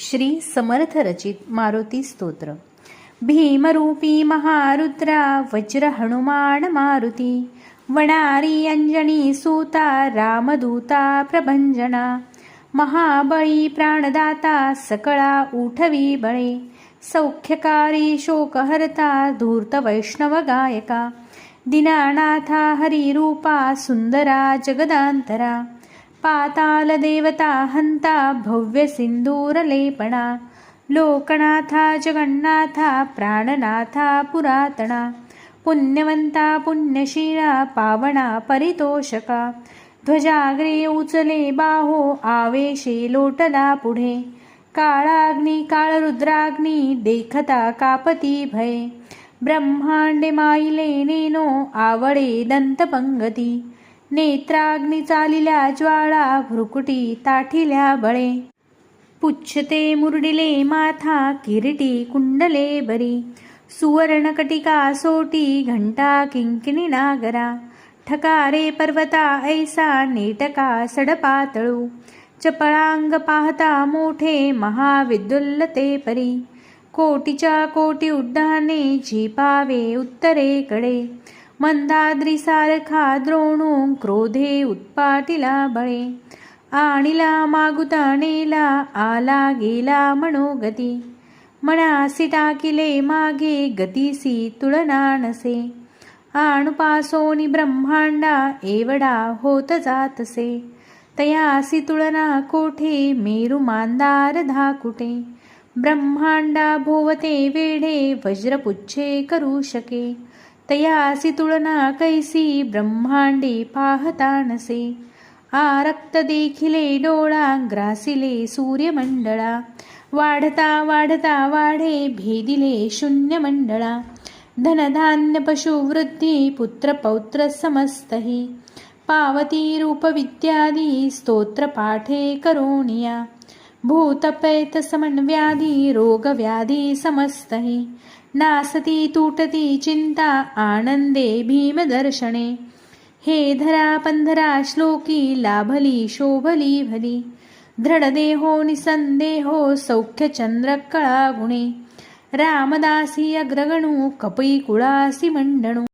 श्री समर्थ रचित मारुती स्तोत्र. भीमरूपी महारुद्रा वज्र हनुमान मारुती वणारी अंजनी सूता रामदूता प्रभंजना महाबळी प्राणदाता सकळा उठवी बळे सौख्यकारी शोकहर्ता धूर्त वैष्णव गायका दिनानाथा हरिरूपा सुंदरा जगदांतरा पातालदेवता हन्ता हंता लोकनाथा जगन्नाथा प्राणनाथा पुरातणा पुण्यवंता पुण्यशीला पावना परितोषका ध्वजाग्रे उचले बाहो आवेशे लोटला पुढे काळाग्नी काळरुद्राग्नी देखता कापती भये ब्रह्मांडे माईले नेनो आवडे दंतपंगती नेत्राग्नी चालिल्या ज्वाळा भ्रुकुटी ताठिल्या बळे. पुच्छते मुरडिले माथा किरीटी कुंडले बरी. सुवर्णकटिका सोटी घंटा किंकिणी नागरा. ठकारे पर्वता ऐसा नेटका सडपातळू. चपळांग पाहता मोठे महाविद्युल्लते परी. कोटीच्या कोटी उड्डाणे झिपावे उत्तरेकडे. मंदाद्रीसारखा द्रोणू क्रोधे उत्पाटिला बळे. आणिला मागुता नेला आला गेला मनोगती. मनासी टाकिले मागे गतीसी तुलना नसे. आणुपासोनी ब्रह्मांडा एवढा होत जातसे. तयासी तुळना कोठे मेरु मांदार धाकुटे ब्रह्मांडा भोवते वेढे वज्रपुच्छे करू शके. तयासी तुळना कैसी ब्रह्मांडे पाहतानसे। आरक्त देखिले डोळा ग्रासिले सूर्यमंडळा। वाढता वाढता वाढे भेदिले शून्य मंडळा धनधान्य पशुवृद्धी पुत्र पौत्र समस्तही। पावती रूप विद्यादी स्तोत्र पाठे करोनिया भूतपेत समन्व्याधी रोग समस्तही। नासती तुटती चिंता आनंदे भीमदर्शने। हे धरा पंधरा श्लोकी लाभली शोभली भली। दृढदेहो निसंदेहो सौख्य चंद्र गुणे रामदासी अग्रगणू कपई कुळासी मंडणू।